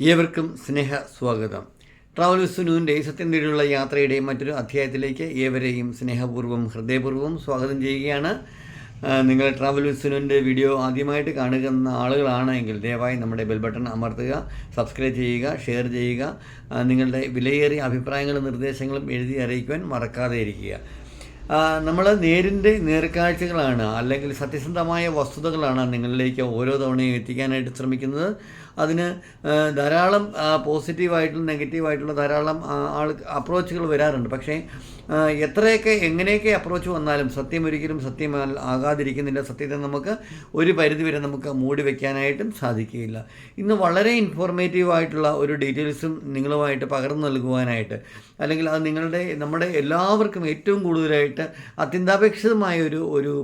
ഏവർക്കും സ്നേഹ സ്വാഗതം ട്രാവൽ വിസുനുവിന്റെ സത്യം യാത്രയുടെ മറ്റൊരു അധ്യായത്തിലേക്ക് ഏവരെയും സ്നേഹപൂർവം ഹൃദയപൂർവം സ്വാഗതം ചെയ്യുകയാണ്. നിങ്ങൾ ട്രാവൽ വീഡിയോ ആദ്യമായിട്ട് കാണുന്ന ആളുകളാണെങ്കിൽ ദയവായി നമ്മുടെ ബെൽ ബട്ടൺ അമർത്തുക സബ്സ്ക്രൈബ് ചെയ്യുക ഷെയർ ചെയ്യുക. നിങ്ങളുടെ വിലയേറിയ അഭിപ്രായങ്ങളും നിർദ്ദേശങ്ങളും എഴുതി അറിയിക്കുവാൻ മറക്കാതെ ഇരിക്കുക. നമ്മൾ നേരിന്റെ നേർക്കാഴ്ചകളാണ് അല്ലെങ്കിൽ സത്യസന്ധമായ വസ്തുതകളാണ് നിങ്ങളിലേക്ക് ഓരോ തവണയും എത്തിക്കാനായിട്ട് ശ്രമിക്കുന്നത്. അതിന് ധാരാളം പോസിറ്റീവായിട്ടും നെഗറ്റീവായിട്ടുള്ള ധാരാളം ആൾ അപ്രോച്ചുകൾ വരാറുണ്ട്. പക്ഷേ എത്രയൊക്കെ എങ്ങനെയൊക്കെ അപ്രോച്ച് വന്നാലും സത്യം ഒരിക്കലും സത്യം ആകാതിരിക്കുന്നില്ല. സത്യത്തെ നമുക്ക് ഒരു പരിധിവരെ നമുക്ക് മൂടി വയ്ക്കാനായിട്ടും സാധിക്കുകയില്ല. ഇന്ന് വളരെ ഇൻഫോർമേറ്റീവായിട്ടുള്ള ഒരു ഡീറ്റെയിൽസും നിങ്ങളുമായിട്ട് പകർന്നു നൽകുവാനായിട്ട് അല്ലെങ്കിൽ അത് നിങ്ങളുടെ നമ്മുടെ എല്ലാവർക്കും ഏറ്റവും കൂടുതലായിട്ട് അത്യന്താപേക്ഷിതമായ ഒരു ഒരു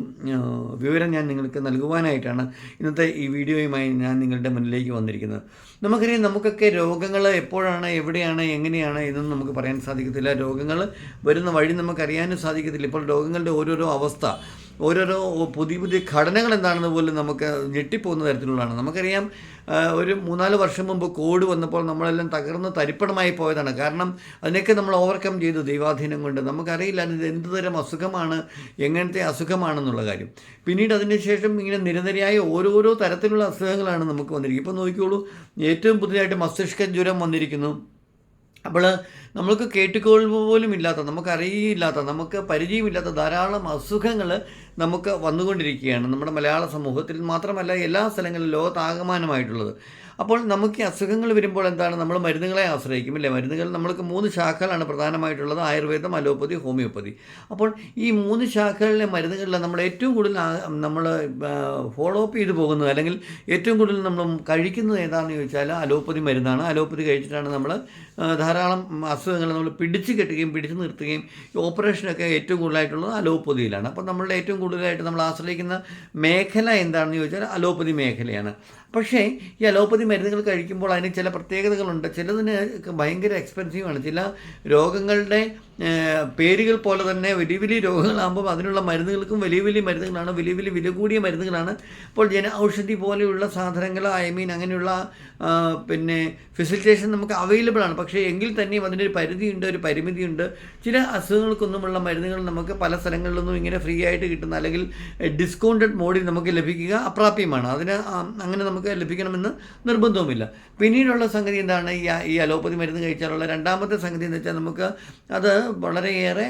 വിവരം ഞാൻ നിങ്ങൾക്ക് നൽകുവാനായിട്ടാണ് ഇന്നത്തെ ഈ വീഡിയോയുമായി ഞാൻ നിങ്ങളുടെ മുന്നിലേക്ക് വന്നിരിക്കുന്നത്. നമുക്കറിയാം നമുക്കൊക്കെ രോഗങ്ങൾ എപ്പോഴാണ് എവിടെയാണ് എങ്ങനെയാണ് എന്നൊന്നും നമുക്ക് പറയാൻ സാധിക്കത്തില്ല. രോഗങ്ങൾ വരുന്ന വഴി നമുക്കറിയാനും സാധിക്കത്തില്ല. ഇപ്പോൾ രോഗങ്ങളുടെ ഓരോരോ അവസ്ഥ ഓരോരോ പുതിയ പുതിയ ഘടനകൾ എന്താണെന്ന് പോലും നമുക്ക് ഞെട്ടിപ്പോകുന്ന തരത്തിലുള്ളതാണ്. നമുക്കറിയാം ഒരു മൂന്നാൽ വർഷം മുമ്പ് കോവിഡ് വന്നപ്പോൾ നമ്മളെല്ലാം തകർന്ന് തരിപ്പണമായി പോയതാണ്. കാരണം അതിനൊക്കെ നമ്മൾ ഓവർകം ചെയ്തു ദൈവാധീനം കൊണ്ട്. നമുക്കറിയില്ല ഇത് എന്ത് തരം അസുഖമാണ് എങ്ങനത്തെ അസുഖമാണെന്നുള്ള കാര്യം. പിന്നീട് അതിന് ശേഷം ഇങ്ങനെ നിരനിരയായ ഓരോരോ തരത്തിലുള്ള അസുഖങ്ങളാണ് നമുക്ക് വന്നിരിക്കുന്നത്. ഇപ്പോൾ നോക്കിക്കോളൂ ഏറ്റവും പുതിയതായിട്ട് മസ്തിഷ്ക ജ്വരം വന്നിരിക്കുന്നു. അപ്പോൾ നമ്മൾക്ക് കേട്ടുകൊള്ളു പോലും ഇല്ലാത്ത നമുക്കറിയില്ലാത്ത നമുക്ക് പരിചയമില്ലാത്ത ധാരാളം അസുഖങ്ങൾ നമുക്ക് വന്നുകൊണ്ടിരിക്കുകയാണ് നമ്മുടെ മലയാള സമൂഹത്തിൽ മാത്രമല്ല എല്ലാ സ്ഥലങ്ങളിലും ലോകത്താകമാനമായിട്ടുള്ളത്. അപ്പോൾ നമുക്ക് അസുഖങ്ങൾ വരുമ്പോൾ എന്താണ്? നമ്മൾ മരുന്നുകളെ ആശ്രയിക്കും ഇല്ലേ മരുന്നുകൾ നമ്മൾക്ക് മൂന്ന് ശാഖകളാണ് പ്രധാനമായിട്ടുള്ളത്. ആയുർവേദം അലോപ്പതി ഹോമിയോപ്പതി. അപ്പോൾ ഈ മൂന്ന് ശാഖകളിലെ മരുന്നുകളിൽ നമ്മൾ ഏറ്റവും കൂടുതൽ നമ്മൾ ഫോളോ അപ്പ് ചെയ്തു പോകുന്നത്. അല്ലെങ്കിൽ ഏറ്റവും കൂടുതൽ നമ്മൾ കഴിക്കുന്നത് ഏതാണെന്ന് ചോദിച്ചാൽ അലോപ്പതി മരുന്നാണ്. അലോപ്പതി കഴിച്ചിട്ടാണ് നമ്മൾ ധാരാളം അസുഖങ്ങൾ നമ്മൾ പിടിച്ച് കെട്ടുകയും പിടിച്ച് നിർത്തുകയും ഓപ്പറേഷനൊക്കെ ഏറ്റവും കൂടുതലായിട്ടുള്ളത് അലോപ്പതിയിലാണ്. അപ്പോൾ നമ്മളുടെ ഏറ്റവും കൂടുതലായിട്ട് നമ്മൾ ആശ്രയിക്കുന്ന മേഖല എന്താണെന്ന് ചോദിച്ചാൽ അലോപ്പതി മേഖലയാണ്. പക്ഷേ ഈ അലോപ്പതി മരുന്നുകൾ കഴിക്കുമ്പോൾ അതിന് ചില പ്രത്യേകതകളുണ്ട്. ചിലതിന് ഭയങ്കര എക്സ്പെൻസീവാണ് ചില രോഗങ്ങളുടെ പേരുകൾ പോലെ തന്നെ വലിയ വലിയ രോഗങ്ങളാകുമ്പോൾ അതിനുള്ള മരുന്നുകൾക്കും വലിയ വലിയ മരുന്നുകളാണ് വലിയ വലിയ വില കൂടിയ മരുന്നുകളാണ്. അപ്പോൾ ജന ഔഷധി പോലെയുള്ള സാധനങ്ങൾ ഐ മീൻ അങ്ങനെയുള്ള പിന്നെ ഫെസിലിറ്റേഷൻ നമുക്ക് അവൈലബിൾ ആണ്. പക്ഷേ എങ്കിൽ തന്നെയും അതിനൊരു പരിധിയുണ്ട് ഒരു പരിമിതിയുണ്ട്. ചില അസുഖങ്ങൾക്കൊന്നുമുള്ള മരുന്നുകൾ നമുക്ക് പല സ്ഥലങ്ങളിലൊന്നും ഇങ്ങനെ ഫ്രീ ആയിട്ട് കിട്ടുന്ന അല്ലെങ്കിൽ ഡിസ്കൗണ്ടഡ് മോഡിൽ നമുക്ക് ലഭിക്കുക അപ്രാപ്യമാണ്. അതിന് അങ്ങനെ നമുക്ക് ലഭിക്കണമെന്ന് നിർബന്ധവുമില്ല. പിന്നീടുള്ള സംഗതി എന്താണ്? ഈ ഈ അലോപ്പതി മരുന്ന് കഴിച്ചാലുള്ള രണ്ടാമത്തെ സംഗതി എന്ന് വെച്ചാൽ നമുക്ക് അത് വളരെയേറെ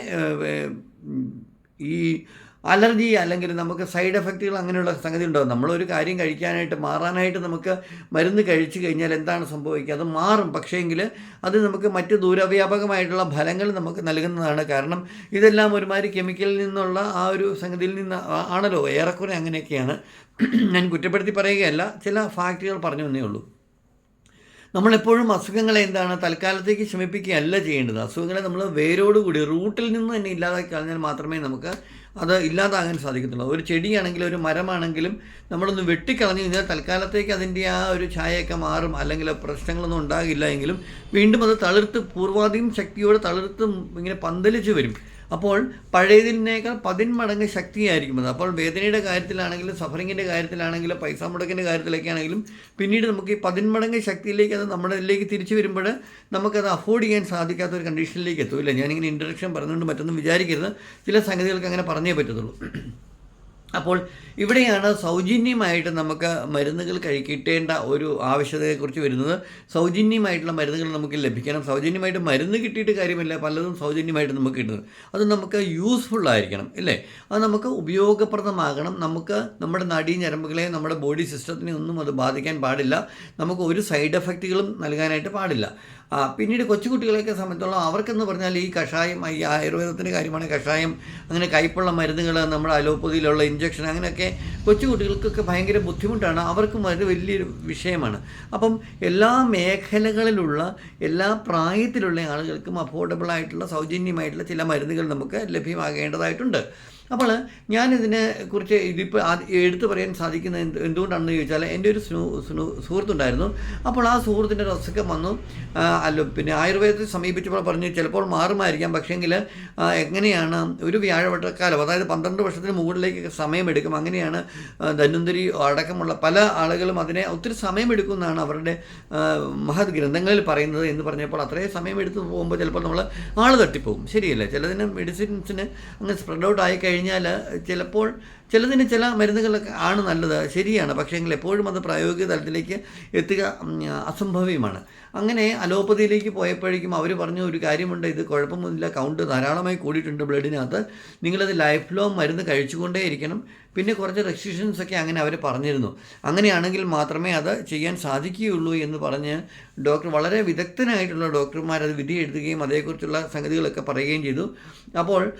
ഈ അലർജി അല്ലെങ്കിൽ നമുക്ക് സൈഡ് എഫക്റ്റുകൾ അങ്ങനെയുള്ള സംഗതി ഉണ്ടാകും നമ്മളൊരു കാര്യം കഴിക്കാനായിട്ട് മാറാനായിട്ട് നമുക്ക് മരുന്ന് കഴിച്ചു കഴിഞ്ഞാൽ എന്താണ് സംഭവിക്കുക? അത് മാറും. പക്ഷേങ്കിൽ അത് നമുക്ക് മറ്റ് ദൂരവ്യാപകമായിട്ടുള്ള ഫലങ്ങൾ നമുക്ക് നൽകുന്നതാണ്. കാരണം ഇതെല്ലാം ഒരുമാതിരി കെമിക്കലിൽ നിന്നുള്ള ആ ഒരു സംഗതിയിൽ നിന്ന് ആണല്ലോ. ഏറെക്കുറെ അങ്ങനെയൊക്കെയാണ്. ഞാൻ കുറ്റപ്പെടുത്തി പറയുകയല്ല. ചില ഫാക്റ്റുകൾ പറഞ്ഞു എന്നേ ഉള്ളൂ. നമ്മളെപ്പോഴും അസുഖങ്ങളെ എന്താണ് തൽക്കാലത്തേക്ക് ശമിപ്പിക്കുകയല്ല ചെയ്യേണ്ടത്. അസുഖങ്ങളെ നമ്മൾ വേരോടുകൂടി റൂട്ടിൽ നിന്ന് തന്നെ ഇല്ലാതാക്കി കളഞ്ഞാൽ മാത്രമേ നമുക്ക് അത് ഇല്ലാതാകാൻ സാധിക്കത്തുള്ളൂ. ഒരു ചെടിയാണെങ്കിലും ഒരു മരമാണെങ്കിലും നമ്മളൊന്ന് വെട്ടിക്കളഞ്ഞു കഴിഞ്ഞാൽ തൽക്കാലത്തേക്ക് അതിന്റെ ആ ഒരു ഛായയൊക്കെ മാറും. അല്ലെങ്കിൽ പ്രശ്നങ്ങളൊന്നും ഉണ്ടാകില്ല എങ്കിലും വീണ്ടും അത് തളിർത്ത് പൂർവാധികം ശക്തിയോടെ തളിർത്ത് ഇങ്ങനെ പന്തലിച്ച് വരും. അപ്പോൾ പഴയതിനേക്കാൾ പതിന്മടങ്ങ് ശക്തിയായിരിക്കും അത്. അപ്പോൾ വേദനയുടെ കാര്യത്തിലാണെങ്കിലും സഫറിങ്ങിന്റെ കാര്യത്തിലാണെങ്കിലും പൈസ മുടക്കിന്റെ കാര്യത്തിലൊക്കെ ആണെങ്കിലും പിന്നീട് നമുക്ക് ഈ പതിന്മടങ്ങ് ശക്തിയിലേക്ക് അത് നമ്മുടെ ഇതിലേക്ക് തിരിച്ചു വരുമ്പോൾ നമുക്കത് അഫോർഡ് ചെയ്യാൻ സാധിക്കാത്ത ഒരു കണ്ടീഷനിലേക്ക് എത്തും ഇല്ല ഞാനിങ്ങനെ ഇൻട്രഡക്ഷൻ പറഞ്ഞുകൊണ്ട് മറ്റൊന്നും വിചാരിക്കരുത്. ചില സംഗതികൾക്ക് അങ്ങനെ പറഞ്ഞേ പറ്റത്തുള്ളൂ. അപ്പോൾ ഇവിടെയാണ് സൗജന്യമായിട്ട് നമുക്ക് മരുന്നുകൾ കഴിക്കേണ്ട ഒരു ആവശ്യത്തെക്കുറിച്ച് വരുന്നത്. സൗജന്യമായിട്ടുള്ള മരുന്നുകൾ നമുക്ക് ലഭിക്കണം. സൗജന്യമായിട്ട് മരുന്ന് കിട്ടിയിട്ട് കാര്യമില്ല. പലതും സൗജന്യമായിട്ട് നമുക്ക് കിട്ടുന്നത്. അത് നമുക്ക് യൂസ്ഫുൾ ആയിരിക്കണം ഇല്ലേ? അത് നമുക്ക് ഉപയോഗപ്രദമാകണം. നമുക്ക് നമ്മുടെ നടി ഞരമ്പുകളെ നമ്മുടെ ബോഡി സിസ്റ്റത്തിനെ ഒന്നും അത് ബാധിക്കാൻ പാടില്ല. നമുക്ക് ഒരു സൈഡ് എഫക്റ്റുകളും നൽകാനായിട്ട് പാടില്ല. പിന്നീട് കൊച്ചുകുട്ടികളെയൊക്കെ സംബന്ധിച്ചോളം അവർക്കെന്ന് പറഞ്ഞാൽ ഈ കഷായം ഈ ആയുർവേദത്തിന്റെ കാര്യമാണ് കഷായം അങ്ങനെ കൈപ്പുള്ള മരുന്നുകൾ നമ്മുടെ അലോപ്പതിയിലുള്ള ഇഞ്ചക്ഷൻ അങ്ങനെയൊക്കെ കൊച്ചുകുട്ടികൾക്കൊക്കെ ഭയങ്കര ബുദ്ധിമുട്ടാണ്. അവർക്കും അത് വലിയൊരു വിഷയമാണ്. അപ്പം എല്ലാ മേഖലകളിലുള്ള എല്ലാ പ്രായത്തിലുള്ള ആളുകൾക്കും അഫോർഡബിൾ ആയിട്ടുള്ള സൗജന്യമായിട്ടുള്ള ചില മരുന്നുകൾ നമുക്ക് ലഭ്യമാകേണ്ടതായിട്ടുണ്ട്. അപ്പോൾ ഞാനിതിനെ കുറിച്ച് ഇതിപ്പോൾ എടുത്തു പറയാൻ സാധിക്കുന്ന എന്ത് എന്തുകൊണ്ടാണെന്ന് ചോദിച്ചാൽ എന്റെ ഒരു സുഹൃത്തുണ്ടായിരുന്നു. അപ്പോൾ ആ സുഹൃത്തിന്റെ ഒരു വന്നു. അല്ല പിന്നെ ആയുർവേദത്തെ സമീപിച്ചപ്പോൾ പറഞ്ഞു ചിലപ്പോൾ മാറുമായിരിക്കാം പക്ഷേങ്കിൽ എങ്ങനെയാണ് ഒരു വ്യാഴവട്ടക്കാലം അതായത് പന്ത്രണ്ട് വർഷത്തിന് മുകളിലേക്ക് സമയമെടുക്കും. അങ്ങനെയാണ് ധന്വന്തരി അടക്കമുള്ള പല ആളുകളും അതിനെ ഒത്തിരി സമയമെടുക്കുമെന്നാണ് അവരുടെ മഹത് ഗ്രന്ഥങ്ങളിൽ പറയുന്നത് എന്ന് പറഞ്ഞപ്പോൾ അത്രയും സമയം എടുത്ത് പോകുമ്പോൾ ചിലപ്പോൾ നമ്മൾ ആൾ തട്ടിപ്പോകും. ശരിയല്ലേ? ചിലതിന് മെഡിസിൻസിന് അങ്ങനെ സ്പ്രെഡ് ഔട്ട് ആയി കഴിഞ്ഞാൽ ചിലപ്പോൾ ചിലതിന് ചില മരുന്നുകളൊക്കെ ആണ് നല്ലത് ശരിയാണ്. പക്ഷേങ്കിൽ എപ്പോഴും അത് പ്രായോഗിക തലത്തിലേക്ക് എത്തുക അസംഭവ്യമാണ്. അങ്ങനെ അലോപ്പതിയിലേക്ക് പോയപ്പോഴേക്കും അവർ പറഞ്ഞു ഒരു കാര്യമുണ്ട് ഇത് കുഴപ്പമൊന്നുമില്ല. കൗണ്ട് ധാരാളമായി കൂടിയിട്ടുണ്ട് ബ്ലഡിനകത്ത്. നിങ്ങളത് ലൈഫ് ലോങ് മരുന്ന് കഴിച്ചുകൊണ്ടേ ഇരിക്കണം. പിന്നെ കുറച്ച് റെസ്ട്രിക്ഷൻസ് ഒക്കെ അങ്ങനെ അവർ പറഞ്ഞിരുന്നു. അങ്ങനെയാണെങ്കിൽ മാത്രമേ അത് ചെയ്യാൻ സാധിക്കുകയുള്ളൂ എന്ന് പറഞ്ഞ് ഡോക്ടർ വളരെ വിദഗ്ധനായിട്ടുള്ള ഡോക്ടർമാർ അത് വിധി എഴുതുകയും അതേക്കുറിച്ചുള്ള സംഗതികളൊക്കെ പറയുകയും ചെയ്തു. അപ്പോൾ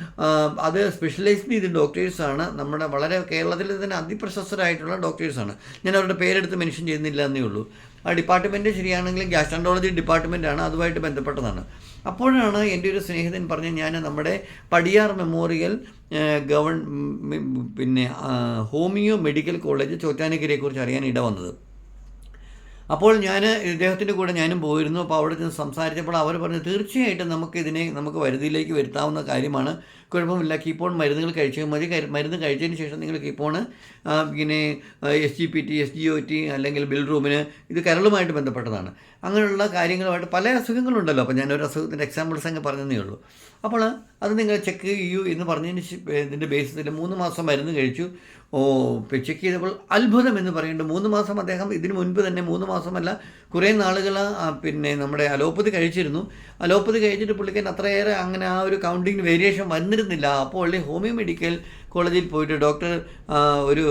അത് സ്പെഷ്യലൈസ്ഡ് ചെയ്ത ഡോക്ടേഴ്സാണ് നമ്മുടെ വളരെ കേരളത്തിൽ തന്നെ അതിപ്രശസ്തരായിട്ടുള്ള ഡോക്ടേഴ്സാണ്. ഞാൻ അവരുടെ പേരെടുത്ത് മെൻഷൻ ചെയ്യുന്നില്ല എന്നേ ഉള്ളൂ. ആ ഡിപ്പാർട്ട്മെന്റ് ശരിയാണെങ്കിലും ഗ്യാസ്ട്രോളജി ഡിപ്പാർട്ട്മെന്റാണ് അതുമായിട്ട് ബന്ധപ്പെട്ടതാണ്. അപ്പോഴാണ് എന്റെ ഒരു സ്നേഹിതൻ പറഞ്ഞ് ഞാൻ നമ്മുടെ പടിയാർ മെമ്മോറിയൽ ഗവൺ പിന്നെ ഹോമിയോ മെഡിക്കൽ കോളേജ് ചോറ്റാനിക്കരയെക്കുറിച്ച് അറിയാൻ ഇട വന്നത് അപ്പോൾ ഞാൻ ഇദ്ദേഹത്തിന്റെ കൂടെ ഞാനും പോയിരുന്നു. അപ്പോൾ അവിടെ ചെന്ന് സംസാരിച്ചപ്പോൾ അവർ പറഞ്ഞു തീർച്ചയായിട്ടും നമുക്കിതിനെ നമുക്ക് വരുതിയിലേക്ക് വരുത്താവുന്ന കാര്യമാണ്. കുഴപ്പമില്ല. കീപ്പോൺ മരുന്നുകൾ കഴിച്ചാൽ മതി. മരുന്ന് കഴിച്ചതിന് ശേഷം നിങ്ങൾ കീപ്പോണ് പിന്നെ S G P T S G O T അല്ലെങ്കിൽ ബിൽ റൂമിന് ഇത് കരളുമായിട്ട് ബന്ധപ്പെട്ടതാണ്. അങ്ങനെയുള്ള കാര്യങ്ങളുമായിട്ട് പല അസുഖങ്ങളുണ്ടല്ലോ. അപ്പോൾ ഞാനൊരു അസുഖത്തിന്റെ എക്സാമ്പിൾസ് അങ്ങ് പറഞ്ഞതേ ഉള്ളൂ. അപ്പോൾ അത് നിങ്ങൾ ചെക്ക് ചെയ്യൂ എന്ന് പറഞ്ഞതിന് ഇതിന്റെ ബേസിസിൽ മൂന്ന് മാസം മരുന്ന് കഴിച്ചു. ഓ ചെക്ക് ചെയ്തപ്പോൾ അത്ഭുതം എന്ന് പറയുന്നുണ്ട്. മൂന്ന് മാസം അദ്ദേഹം ഇതിനു മുൻപ് തന്നെ മൂന്ന് മാസമല്ല കുറേ നാളുകൾ പിന്നെ നമ്മുടെ അലോപ്പതി കഴിച്ചിരുന്നു. അലോപ്പതി കഴിച്ചിട്ട് പുള്ളിക്കൻ അത്രയേറെ അങ്ങനെ ആ ഒരു കൗണ്ടിങ് വേരിയേഷൻ വന്നിരുന്നില്ല. അപ്പോൾ ഹോമിയോ മെഡിക്കൽ കോളേജിൽ പോയിട്ട് ഡോക്ടർ ഒരു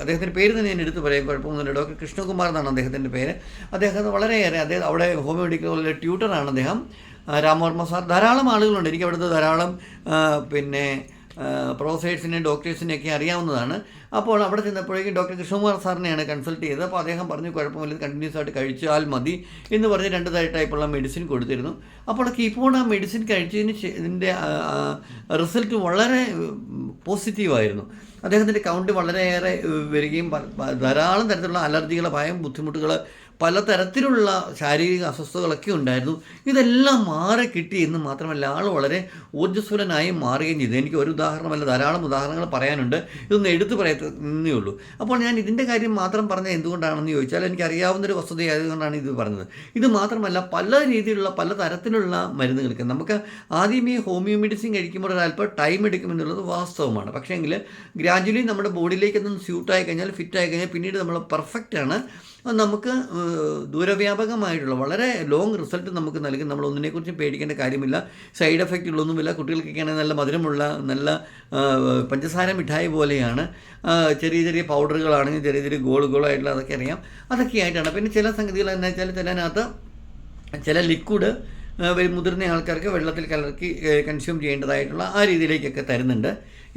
അദ്ദേഹത്തിന്റെ പേര് തന്നെ ഞാൻ എടുത്ത് പറയാം കുഴപ്പമൊന്നുമില്ല. ഡോക്ടർ കൃഷ്ണകുമാർ എന്നാണ് അദ്ദേഹത്തിന്റെ പേര്. അദ്ദേഹം വളരെയേറെ അദ്ദേഹം അവിടെ ഹോമിയോ മെഡിക്കൽ കോളേജിലെ ട്യൂട്ടറാണ് അദ്ദേഹം. രാമവർമ്മ സാർ ധാരാളം ആളുകളുണ്ട്. എനിക്ക് അവിടുത്തെ ധാരാളം പിന്നെ പ്രൊഫസേഴ്സിനെയും ഡോക്ടേഴ്സിനെയൊക്കെ അറിയാവുന്നതാണ്. അപ്പോൾ അവിടെ ചെന്നപ്പോഴേക്കും ഡോക്ടർ കൃഷ്ണകുമാർ സാറിനെയാണ് കൺസൾട്ട് ചെയ്തത്. അപ്പോൾ അദ്ദേഹം പറഞ്ഞു കുഴപ്പമില്ല കണ്ടിന്യൂസ് ആയിട്ട് കഴിച്ചാൽ മതി എന്ന് പറഞ്ഞ് രണ്ട് ടൈപ്പുള്ള മെഡിസിൻ കൊടുത്തിരുന്നു. അപ്പോൾ കീപ്പോൺ ആ മെഡിസിൻ കഴിച്ചതിന് ഇതിന്റെ റിസൾട്ട് വളരെ പോസിറ്റീവായിരുന്നു അദ്ദേഹത്തിന്റെ കൗണ്ട് വളരെയേറെ വരികയും ധാരാളം തരത്തിലുള്ള അലർജികൾ ഭയം ബുദ്ധിമുട്ടുകൾ പലതരത്തിലുള്ള ശാരീരിക അസ്വസ്ഥതകളൊക്കെ ഉണ്ടായിരുന്നു. ഇതെല്ലാം മാറി കിട്ടി എന്ന് മാത്രമല്ല ആൾ വളരെ ഊർജസ്വലനായി മാറുകയും ചെയ്തു. എനിക്ക് ഒരു ഉദാഹരണമല്ല ധാരാളം ഉദാഹരണങ്ങൾ പറയാനുണ്ട്. ഇതൊന്നും എടുത്തു പറയത്തേ ഉള്ളൂ. അപ്പോൾ ഞാൻ ഇതിന്റെ കാര്യം മാത്രം പറഞ്ഞാൽ എന്തുകൊണ്ടാണെന്ന് ചോദിച്ചാൽ എനിക്ക് അറിയാവുന്നൊരു വസ്തുതയായതുകൊണ്ടാണ് ഇത് പറഞ്ഞത്. ഇത് മാത്രമല്ല പല രീതിയിലുള്ള പല തരത്തിലുള്ള മരുന്നുകൾക്ക് നമുക്ക് ആദ്യം ഈ ഹോമിയോ മെഡിസിൻ കഴിക്കുമ്പോൾ ഒരു അല്പം ടൈം എടുക്കുമെന്നുള്ളത് വാസ്തവമാണ്. പക്ഷേ പക്ഷേങ്കിൽ ഗ്രാജുവലി നമ്മുടെ ബോഡിയിലേക്ക് ഒന്നും സ്യൂട്ടായി കഴിഞ്ഞാൽ ഫിറ്റായി കഴിഞ്ഞാൽ പിന്നീട് നമ്മൾ പെർഫെക്റ്റ് ആണ് അത് നമുക്ക് ദൂരവ്യാപകമായിട്ടുള്ള വളരെ ലോങ് റിസൾട്ട് നമുക്ക് നൽകി. നമ്മൾ ഒന്നിനെക്കുറിച്ചും പേടിക്കേണ്ട കാര്യമില്ല. സൈഡ് എഫക്റ്റ് ഉള്ളൊന്നുമില്ല കുട്ടികൾക്കൊക്കെ ആണെങ്കിൽ നല്ല മധുരമുള്ള നല്ല പഞ്ചസാര മിഠായി പോലെയാണ്. ചെറിയ ചെറിയ പൗഡറുകളാണെങ്കിൽ ചെറിയ ചെറിയ ഗോളുകളായിട്ടുള്ള അതൊക്കെ അറിയാം. അതൊക്കെ ആയിട്ടാണ്. പിന്നെ ചില സംഗതികൾ എന്താ വെച്ചാൽ ചിലതിനകത്ത് ചില ലിക്വിഡ് മുതിർന്ന ആൾക്കാർക്ക് വെള്ളത്തിൽ കലർത്തി കൺസ്യൂം ചെയ്യേണ്ടതായിട്ടുള്ള ആ രീതിയിലേക്കൊക്കെ തരുന്നുണ്ട്.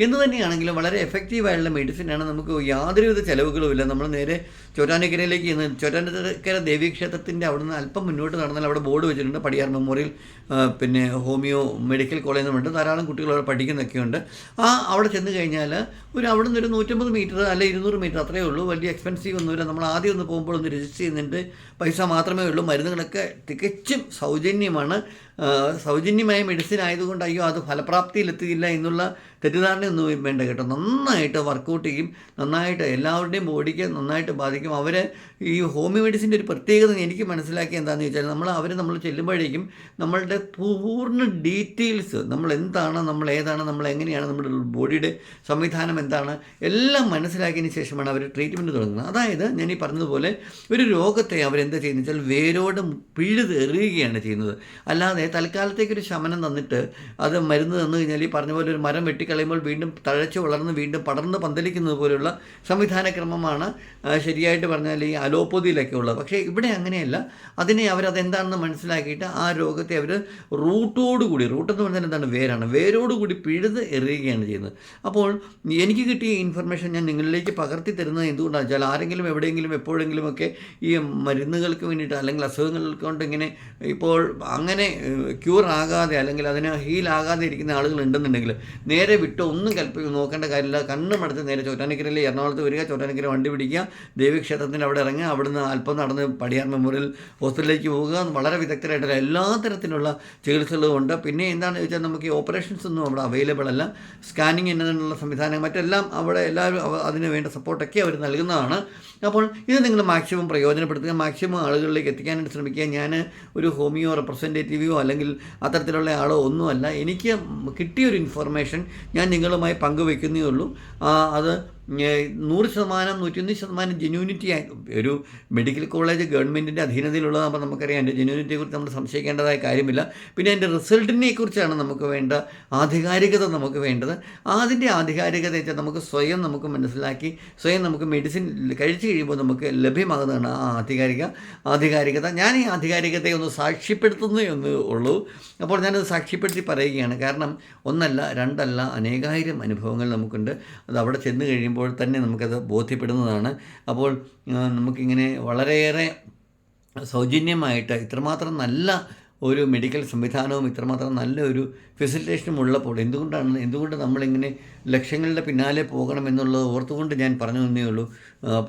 എന്ന് തന്നെയാണെങ്കിലും വളരെ എഫക്റ്റീവായിട്ടുള്ള മെഡിസിനാണ് നമുക്ക് യാതൊരുവിധ ചിലവുകളുമില്ല നമ്മൾ നേരെ ചോറ്റാനിക്കരയിലേക്ക് ചെന്ന് ചോറ്റാനിക്കര ദേവീക്ഷേത്രത്തിന്റെ അവിടെ നിന്ന് അല്പം മുന്നോട്ട് നടന്നാൽ അവിടെ ബോർഡ് വെച്ചിട്ടുണ്ട്. പടിയാർ മെമ്മോറിയൽ പിന്നെ ഹോമിയോ മെഡിക്കൽ കോളേജ് എന്നുണ്ട് ധാരാളം കുട്ടികൾ അവിടെ പഠിക്കുന്നൊക്കെയുണ്ട് ആ അവിടെ ചെന്ന് കഴിഞ്ഞാൽ ഒരു അവിടെ നിന്ന് ഒരു നൂറ്റമ്പത് മീറ്റർ അല്ലെ ഇരുന്നൂറ് മീറ്റർ അത്രയേ ഉള്ളൂ. വലിയ എക്സ്പെൻസീവ് ഒന്നുമില്ല. നമ്മൾ ആദ്യം ഒന്ന് പോകുമ്പോൾ ഒന്ന് രജിസ്റ്റർ ചെയ്യുന്നുണ്ട് പൈസ മാത്രമേ ഉള്ളൂ. മരുന്നുകളൊക്കെ തികച്ചും സൗജന്യമാണ്. സൗജന്യമായ മെഡിസിൻ ആയതുകൊണ്ട് അയ്യോ അത് ഫലപ്രാപ്തിയിലെത്തിയില്ല എന്നുള്ള തെറ്റിദ്ധാരണയൊന്നും വേണ്ട കേട്ടോ. നന്നായിട്ട് വർക്കൗട്ട് ചെയ്യും നന്നായിട്ട് എല്ലാവരുടെയും ബോഡിക്ക് നന്നായിട്ട് ബാധിക്കും. അവർ ഈ ഹോമിയോ മെഡിസിന്റെ ഒരു പ്രത്യേകത എനിക്ക് മനസ്സിലാക്കി എന്താണെന്ന് ചോദിച്ചാൽ നമ്മൾ അവർ നമ്മൾ ചെല്ലുമ്പോഴേക്കും നമ്മളുടെ പൂർണ ഡീറ്റെയിൽസ് നമ്മൾ എന്താണ് നമ്മൾ ഏതാണ് നമ്മൾ എങ്ങനെയാണ് നമ്മുടെ ബോഡിയുടെ സംവിധാനം എന്താണ് എല്ലാം മനസ്സിലാക്കിയതിന് ശേഷമാണ് അവർ ട്രീറ്റ്മെന്റ് തുടങ്ങുന്നത്. അതായത് ഞാൻ ഈ പറഞ്ഞതുപോലെ ഒരു രോഗത്തെ അവരെന്താ ചെയ്യുന്നത് വെച്ചാൽ വേരോട് പിഴുതെറിയുകയാണ് ചെയ്യുന്നത്. അല്ലാതെ തൽക്കാലത്തേക്ക് ഒരു ശമനം തന്നിട്ട് അത് മരുന്ന് തന്നു കഴിഞ്ഞാൽ ഈ പറഞ്ഞ പോലെ ഒരു മരം വെട്ടിക്കളയുമ്പോൾ വീണ്ടും തഴച്ച് വളർന്ന് വീണ്ടും പടർന്ന് പന്തലിക്കുന്നത് പോലെയുള്ള സംവിധാനക്രമമാണ് ക്രമമാണ് ശരിയായിട്ട് പറഞ്ഞാൽ ഈ അലോപ്പതിയിലൊക്കെ ഉള്ളത്. പക്ഷേ ഇവിടെ അങ്ങനെയല്ല. അതിനെ അവരതെന്താണെന്ന് മനസ്സിലാക്കിയിട്ട് ആ രോഗത്തെ അവർ റൂട്ടോടുകൂടി റൂട്ട് എന്ന് പറഞ്ഞാൽ എന്താണ്? വേരാണ്. വേരോടുകൂടി പിഴുത് എറിയുകയാണ് ചെയ്യുന്നത്. അപ്പോൾ എനിക്ക് കിട്ടിയ ഇൻഫർമേഷൻ ഞാൻ നിങ്ങളിലേക്ക് പകർത്തി തരുന്നത് എന്തുകൊണ്ടാണ് വെച്ചാൽ ആരെങ്കിലും എവിടെയെങ്കിലും എപ്പോഴെങ്കിലുമൊക്കെ ഈ മരുന്നുകൾക്ക് വേണ്ടിയിട്ട് അല്ലെങ്കിൽ അസുഖങ്ങൾക്ക് കൊണ്ട് ഇങ്ങനെ ഇപ്പോൾ അങ്ങനെ ക്യൂർ ആകാതെ അല്ലെങ്കിൽ അതിന് ഹീൽ ആകാതെ ഇരിക്കുന്ന ആളുകൾ ഉണ്ടെന്നുണ്ടെങ്കിൽ നേരെ വിട്ട് ഒന്നും കൽപ്പി നോക്കേണ്ട കാര്യമില്ല. കണ്ണും അടുത്ത് നേരെ ചോറ്റാനിക്കരയിൽ എറണാകുളത്ത് വരിക ചോറ്റാനിക്കര വണ്ടി പിടിക്കുക ദേവീക്ഷേത്രത്തിന്റെ അവിടെ ഇറങ്ങുക അവിടുന്ന് അല്പം നടന്ന് പടിയാർ മെമ്മോറിയൽ ഹോസ്പിറ്റലിലേക്ക് പോവുക വളരെ വിദഗ്ധരായിട്ടുള്ള എല്ലാ തരത്തിലുള്ള ചികിത്സകളും ഉണ്ട്. പിന്നെ എന്താണെന്ന് ചോദിച്ചാൽ നമുക്ക് ഈ ഓപ്പറേഷൻസ് ഒന്നും അവിടെ അവൈലബിൾ അല്ല. സ്കാനിങ് എന്നതിനുള്ള സംവിധാനം മറ്റെല്ലാം അവിടെ എല്ലാവരും അതിന് വേണ്ട സപ്പോർട്ടൊക്കെ അവർ നൽകുന്നതാണ്. അപ്പോൾ ഇത് നിങ്ങൾ മാക്സിമം പ്രയോജനപ്പെടുത്തുക മാക്സിമം ആളുകളിലേക്ക് എത്തിക്കാനായിട്ട് ശ്രമിക്കുക. ഞാൻ ഒരു ഹോമിയോ റെപ്രസെന്റേറ്റീവോ അല്ലെങ്കിൽ അത്തരത്തിലുള്ള ആളോ ഒന്നുമല്ല എനിക്ക് കിട്ടിയൊരു ഇൻഫർമേഷൻ ഞാൻ നിങ്ങളുമായി പങ്കുവെക്കുന്നേ ഉള്ളൂ. അത് നൂറ് ശതമാനം നൂറ്റൊന്ന് ശതമാനം ജെന്യൂനിറ്റി ഒരു മെഡിക്കൽ കോളേജ് ഗവൺമെന്റിന്റെ അധീനതയിലുള്ളതാകുമ്പോൾ നമുക്കറിയാം എന്റെ ജെന്യൂനിറ്റിയെക്കുറിച്ച് നമ്മൾ സംശയിക്കേണ്ടതായ കാര്യമില്ല. പിന്നെ അതിന്റെ റിസൾട്ടിനെ കുറിച്ചാണ് നമുക്ക് വേണ്ട ആധികാരികത നമുക്ക് വേണ്ടത്. അതിന്റെ ആധികാരികത വെച്ചാൽ നമുക്ക് സ്വയം നമുക്ക് മനസ്സിലാക്കി സ്വയം നമുക്ക് മെഡിസിൻ കഴിച്ചു കഴിയുമ്പോൾ നമുക്ക് ലഭ്യമാകുന്നതാണ് ആ ആധികാരിക ആധികാരികത. ഞാൻ ഈ ആധികാരികതയെ ഒന്ന് സാക്ഷ്യപ്പെടുത്തുന്നു എന്ന് ഉള്ളൂ. അപ്പോൾ ഞാനത് സാക്ഷ്യപ്പെടുത്തി പറയുകയാണ്. കാരണം ഒന്നല്ല രണ്ടല്ല അനേകായിരം അനുഭവങ്ങൾ നമുക്കുണ്ട്. അത് അവിടെ ചെന്ന് കഴിയുമ്പോൾ തന്നെ നമുക്കത് ബോധ്യപ്പെടുന്നതാണ്. അപ്പോൾ നമുക്കിങ്ങനെ വളരെയേറെ സൗജന്യമായിട്ട് ഇത്രമാത്രം നല്ല ഒരു മെഡിക്കൽ സംവിധാനവും ഇത്രമാത്രം നല്ല ഒരു ഫെസിലിറ്റേഷനും ഉള്ളപ്പോൾ എന്തുകൊണ്ടാണ് എന്തുകൊണ്ട് നമ്മളിങ്ങനെ ലക്ഷ്യങ്ങളുടെ പിന്നാലെ പോകണം എന്നുള്ളത് ഓർത്തുകൊണ്ട് ഞാൻ പറഞ്ഞു തന്നേ ഉള്ളൂ.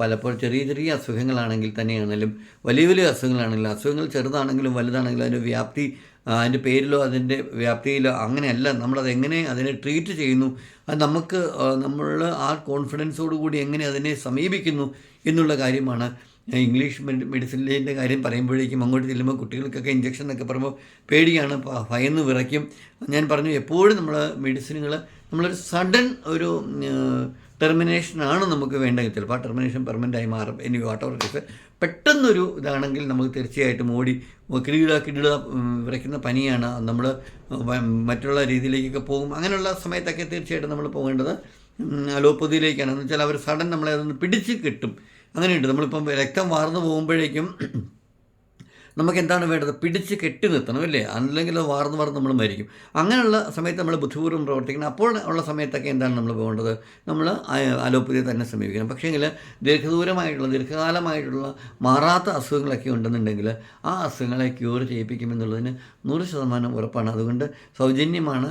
പലപ്പോൾ ചെറിയ ചെറിയ അസുഖങ്ങളാണെങ്കിൽ തന്നെയാണെങ്കിലും വലിയ വലിയ അസുഖങ്ങളാണെങ്കിലും അസുഖങ്ങൾ ചെറുതാണെങ്കിലും വലുതാണെങ്കിലും അതിന്റെ വ്യാപ്തി അതിന്റെ പേരിലോ അതിന്റെ വ്യാപ്തിയിലോ അങ്ങനെയല്ല. നമ്മളത് എങ്ങനെ അതിനെ ട്രീറ്റ് ചെയ്യുന്നു? അത് നമുക്ക് നമ്മൾ ആ കോൺഫിഡൻസോടു കൂടി എങ്ങനെ അതിനെ സമീപിക്കുന്നു എന്നുള്ള കാര്യമാണ്. ഇംഗ്ലീഷ് മെഡി മെഡിസിന്റെ കാര്യം പറയുമ്പോഴേക്കും അങ്ങോട്ട് ചെല്ലുമ്പോൾ കുട്ടികൾക്കൊക്കെ ഇഞ്ചക്ഷൻ എന്നൊക്കെ പറയുമ്പോൾ പേടിയാണ്. ഭയന്ന് വിറയ്ക്കും. ഞാൻ പറഞ്ഞു എപ്പോഴും നമ്മൾ മെഡിസിനുകൾ നമ്മളൊരു സഡൻ ഒരു ടെർമിനേഷനാണ് നമുക്ക് വേണ്ടത് ചിലപ്പോൾ ആ ടെർമിനേഷൻ പെർമനന്റ് ആയി മാറും. എനി വാട്ട് ഓവർ കേസ് പെട്ടെന്നൊരു ഇതാണെങ്കിൽ നമുക്ക് തീർച്ചയായിട്ടും ഓടി കിടിട കിടിട വിറയ്ക്കുന്ന പനിയാണ്. നമ്മൾ മറ്റുള്ള രീതിയിലേക്കൊക്കെ പോകും. അങ്ങനെയുള്ള സമയത്തൊക്കെ തീർച്ചയായിട്ടും നമ്മൾ പോകേണ്ടത് അലോപ്പതിയിലേക്കാണ്. എന്ന് വെച്ചാൽ അവർ സഡൻ നമ്മളെ അതൊന്ന് പിടിച്ച് കിട്ടും. അങ്ങനെയുണ്ട്. നമ്മളിപ്പം രക്തം വാർന്നു പോകുമ്പോഴേക്കും നമുക്ക് എന്താണ് വേണ്ടത്? പിടിച്ച് കെട്ടി നിർത്തണം അല്ലേ? അല്ലെങ്കിൽ അത് വാർന്ന് വാർന്ന് നമ്മൾ മരിക്കും. അങ്ങനെയുള്ള സമയത്ത് നമ്മൾ ബുദ്ധിപൂർവം പ്രവർത്തിക്കണം. അപ്പോൾ ഉള്ള സമയത്തൊക്കെ എന്താണ് നമ്മൾ പോകേണ്ടത്? നമ്മൾ അലോപ്പതിയെ തന്നെ സമീപിക്കണം. പക്ഷേങ്കിൽ ദീർഘദൂരമായിട്ടുള്ള ദീർഘകാലമായിട്ടുള്ള മാറാത്ത അസുഖങ്ങളൊക്കെ ഉണ്ടെന്നുണ്ടെങ്കിൽ ആ അസുഖങ്ങളെ ക്യൂർ ചെയ്യിപ്പിക്കുമെന്നുള്ളതിന് നൂറ് ശതമാനം ഉറപ്പാണ്. അതുകൊണ്ട് സൗജന്യമാണ്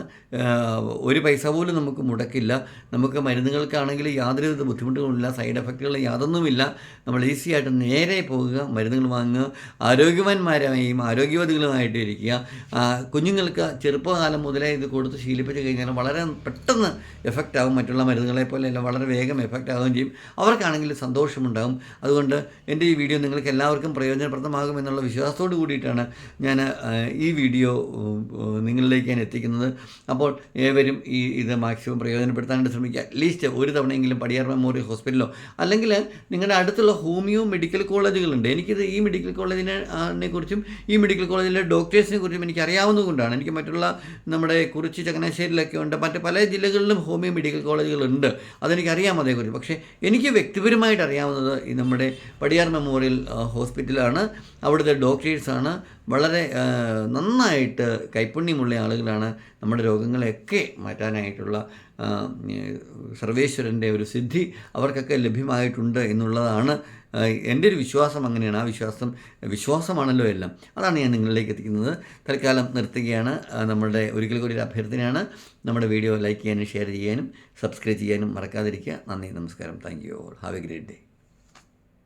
ഒരു പൈസ പോലും നമുക്ക് മുടക്കില്ല. നമുക്ക് മരുന്നുകൾക്കാണെങ്കിൽ യാതൊരുവിധ ബുദ്ധിമുട്ടുകളില്ല സൈഡ് എഫക്റ്റുകൾ യാതൊന്നുമില്ല. നമ്മൾ ഈസി ആയിട്ട് നേരെ പോകുക മരുന്നുകൾ വാങ്ങുക ആരോഗ്യവാന്മാരായും ആരോഗ്യവതികളുമായിട്ട് ഇരിക്കുക. കുഞ്ഞുങ്ങൾക്ക് ചെറുപ്പകാലം മുതലേ ഇത് കൊടുത്ത് ശീലിപ്പിച്ച് കഴിഞ്ഞാൽ വളരെ പെട്ടെന്ന് എഫക്റ്റ് ആകും മറ്റുള്ള മരുന്നുകളെ പോലെയല്ല വളരെ വേഗം എഫക്റ്റ് ആവുകയും ചെയ്യും. അവർക്കാണെങ്കിൽ സന്തോഷമുണ്ടാകും അതുകൊണ്ട് എന്റെ ഈ വീഡിയോ നിങ്ങൾക്ക് എല്ലാവർക്കും പ്രയോജനപ്രദമാകും എന്നുള്ള വിശ്വാസത്തോട് കൂടിയിട്ടാണ് ഞാൻ ഈ വീഡിയോ നിങ്ങളിലേക്ക് ഞാൻ എത്തിക്കുന്നത്. അപ്പോൾ ഏവരും ഈ ഇത് മാക്സിമം പ്രയോജനപ്പെടുത്താനായിട്ട് ശ്രമിക്കുക. അറ്റ്ലീസ്റ്റ് ഒരു തവണയെങ്കിലും പടിയാർ മെമ്മോറിയൽ ഹോസ്പിറ്റലോ അല്ലെങ്കിൽ നിങ്ങളുടെ അടുത്തുള്ള ഹോമിയോ മെഡിക്കൽ കോളേജുകളുണ്ട്. എനിക്കിത് ഈ മെഡിക്കൽ കോളേജിനെ കുറിച്ചും ഈ മെഡിക്കൽ കോളേജിലെ ഡോക്ടേഴ്സിനെ കുറിച്ചും എനിക്ക് അറിയാവുന്നതുകൊണ്ടാണ് എനിക്ക് മറ്റുള്ള നമ്മുടെ കുറിച്ച് ചങ്ങനാശ്ശേരിയിലൊക്കെ ഉണ്ട്. മറ്റ് പല ജില്ലകളിലും ഹോമിയോ മെഡിക്കൽ കോളേജുകളുണ്ട്. അതെനിക്കറിയാം അതേക്കുറിച്ച്. പക്ഷേ എനിക്ക് വ്യക്തിപരമായിട്ട് അറിയാവുന്നത് ഈ നമ്മുടെ പടിയാർ മെമ്മോറിയൽ ഹോസ്പിറ്റലാണ്. അവിടുത്തെ ഡോക്ടേഴ്സാണ്. വളരെ നന്നായിട്ട് കൈപ്പുണ്യമുള്ള ആളുകളാണ് നമ്മുടെ രോഗങ്ങളെയൊക്കെ മാറ്റാനായിട്ടുള്ള സർവേശ്വരന്റെ ഒരു സിദ്ധി അവർക്കൊക്കെ ലഭ്യമായിട്ടുണ്ട് എന്നുള്ളതാണ് എന്റെ ഒരു വിശ്വാസം അങ്ങനെയാണ്. ആ വിശ്വാസം വിശ്വാസമാണല്ലോ എല്ലാം. അതാണ് ഞാൻ നിങ്ങളിലേക്ക് എത്തിക്കുന്നത്. തൽക്കാലം നിർത്തുകയാണ്. നമ്മുടെ ഒരിക്കൽ കൂടി ഒരു അഭ്യർത്ഥനയാണ്. നമ്മുടെ വീഡിയോ ലൈക്ക് ചെയ്യാനും ഷെയർ ചെയ്യാനും സബ്സ്ക്രൈബ് ചെയ്യാനും മറക്കാതിരിക്കുക. നന്ദി നമസ്കാരം. Thank you all. Have a great day.